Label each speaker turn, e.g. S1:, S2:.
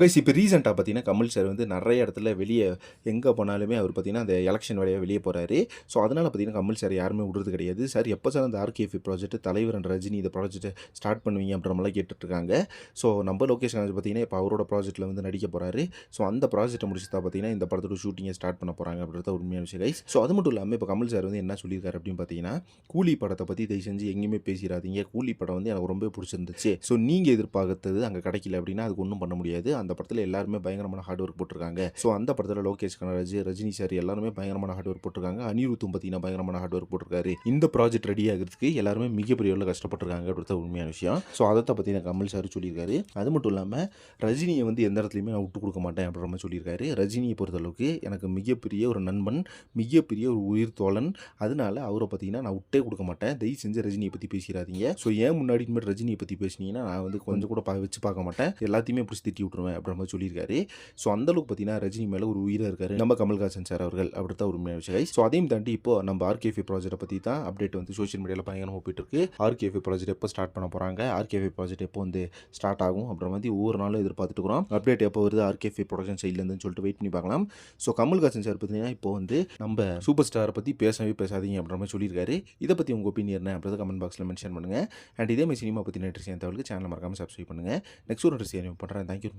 S1: Guys இப்போ ரீசெண்டாக பார்த்தீங்கன்னா கமல் சார் வந்து நிறைய இடத்துல வெளியே எங்கே போனாலுமே அவர் பார்த்தீங்கன்னா அந்த எலெக்ஷன் வழியாக வெளியே போகிறாரு ஸோ அதனால் பார்த்தீங்கன்னா கமல் சார் யாருமே விடுறது கிடையாது. சார் எப்போ சார் அந்த ஆர்கேஎஃப் ப்ராஜெக்ட் தலைவர் அண்ட் ரஜினி இந்த ப்ராஜெக்ட்டை ஸ்டார்ட் பண்ணுவீங்க அப்படின்ற மாதிரிலாம் கேட்டுட்ருக்காங்க. ஸோ நம்ம லொக்கேஷன் பார்த்தீங்கன்னா இப்போ அவரோட ப்ராஜெக்ட்டில் வந்து நடிக்க போகிறாரு ஸோ அந்த ப்ராஜெக்ட்டை முடிச்சு தான் பார்த்தீங்கன்னா இந்த படத்தோட ஷூட்டிங்கை ஸ்டார்ட் பண்ண போகிறாங்க அப்படின்றத உண்மையான விஷயம் கைஸ் ஸோ அது மட்டும் இல்லாமல் இப்போ கமல் சார் வந்து என்ன சொல்லியிருக்காரு அப்படின்னு பார்த்தீங்கன்னா கூலி படத்தை பற்றி தயவு செஞ்சு எங்கேயுமே பேசிடாதீங்க கூலி படம் வந்து எனக்கு ரொம்ப பிடிச்சிருந்துச்சு. ஸோ நீங்கள் எதிர்பார்த்தது அங்கே கிடைக்கல அப்படின்னா அதுக்கு ஒன்றும் பண்ண முடியாது. அந்த படத்தில் எல்லாருமே பயங்கரமான ஹார்ட் ஒர்க் போட்டிருக்காங்க. ஸோ அந்த படத்தில் லோகேஷ் கனராஜ் ரஜினி சார் எல்லாருமே பயங்கரமான ஹார்ட் ஒர்க் போட்டிருக்காங்க. அனிருத்தும் பார்த்தீங்கன்னா பயங்கரமான ஹார்ட் ஒர்க் போட்டிருக்காரு. இந்த ப்ராஜெக்ட் ரெடி ஆகிறதுக்கு எல்லாருமே மிகப்பெரிய அளவில் கஷ்டப்பட்டிருக்காங்க அப்படின்ற உண்மையான விஷயம். ஸோ அதை பற்றி கமல் சார் சொல்லியிருக்காரு. அது மட்டும் இல்லாமல் ரஜினியை வந்து எந்த இடத்துலையுமே நான் விட்டு கொடுக்க மாட்டேன் அப்படின்ற மாதிரி சொல்லியிருக்காரு. ரஜினியை பொறுத்தளவுக்கு எனக்கு மிகப்பெரிய ஒரு நண்பன் மிகப்பெரிய ஒரு உயிர் தோழன். அதனால அவரை பார்த்தீங்கன்னா நான் விட்டே கொடுக்க மாட்டேன். தயவு செஞ்சு ரஜினியை பற்றி பேசிடாதீங்க ஸோ ஏன் முன்னாடி இனிமேல் ரஜினியை பற்றி பேசினீங்கன்னா நான் வந்து கொஞ்சம் கூட பா வச்சு பார்க்க மாட்டேன். எல்லாத்தையுமே பிடிச்சி திட்டி விட்டுருவேன். அப்படின்ற மாதிரி சொல்லியிருக்காரு. ஸோ அந்தளவுக்கு பார்த்தீங்கன்னா ரஜினி மேலே ஒரு உயிராக இருக்காரு. நம்ம கமல்ஹாசன் சார் அவர்கள் அப்படி தான் உண்மையான விஷயம் ஸோ அதையும் தாண்டி இப்போ நம்ம ஆர்கேஃபி ப்ராஜெக்ட்டை பற்றி தான் அப்டேட் வந்து சோஷியல் மீடியாவில் பயங்கரமாக போயிட்டு இருக்கு. ஆர்கேஃபி ப்ராஜெக்ட் எப்போ ஸ்டார்ட் பண்ண போகிறாங்க ஆர்கேஃபி ப்ராஜெக்ட் எப்போ வந்து ஸ்டார்ட் ஆகும்? அப்புறம் வந்து ஒவ்வொரு நாளும் எதிர்பார்த்துட்டு இருக்கிறோம் அப்டேட் எப்போ வருது? ஆர்கேஃபி ப்ரொடக்ஷன் சைட்லேருந்து சொல்லிட்டு வெயிட் பண்ணி பார்க்கலாம். ஸோ கமல்ஹாசன் சார் பார்த்தீங்கன்னா இப்போ வந்து நம்ம சூப்பர் ஸ்டாரை பற்றி பேசவே பேசாதீங்க அப்படின்ற மாதிரி சொல்லியிருக்காரு. இதை பற்றி உங்கள் ஒப்பீனியன் என்ன அப்படின்றத கமெண்ட் பாக்ஸில் மென்ஷன் பண்ணுங்கள் அண்ட் இதே மாதிரி சினிமா பற்றி நெட்ரிசியன் தகவலுக்கு சேனல் மறக்காமல் சப்ஸ்கிரைப் பண்ணுங்கள் நெக்ஸ்ட் ஒரு ட்ரெஸ் பண்ணுறேன் தேங்க்யூ